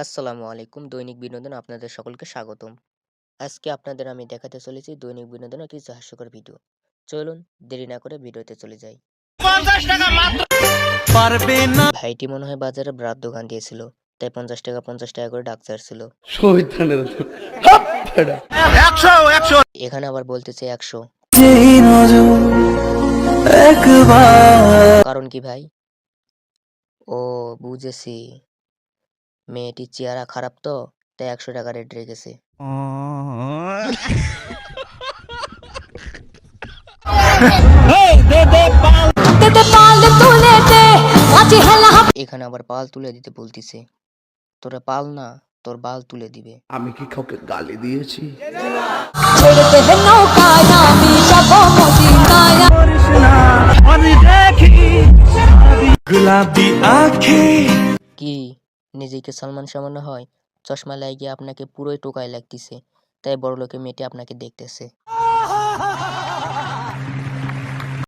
আসসালামু আলাইকুম। দৈনিক বিনোদন আপনাদের সকলকে স্বাগতম। আজকে আপনাদের আমি দেখাতে চলেছি দৈনিক বিনোদনের কিছু হাস্যকর ভিডিও। চলুন দেরি না করে ভিডিওতে চলে যাই। পারবে না। ভাইটি মনে হয় বাজারে ব্রাত দোকান দিয়েছিল তাই পঞ্চাশ টাকা পঞ্চাশ টাকা করে ডাক ছিল এখানে আবার বলতেছে একশো। কারণ কি ভাই? ও বুঝেছি। মেয়েটির চেহারা খারাপ তো তাই একশো টাকা রেট রেখেছে। এখানে আবার পাল তুলে দিতে বলতিছে। তোরা পাল না তোর বাল তুলে দিবে। আমি কি কাউকে গালি দিয়েছি? কি? নিজেকে সালমান সামানো হয়, চশমা লাগিয়ে আপনাকে পুরোই টোকায় লাগতেছে, তাই বড়লোকে মেয়েটি আপনাকে দেখতেছে।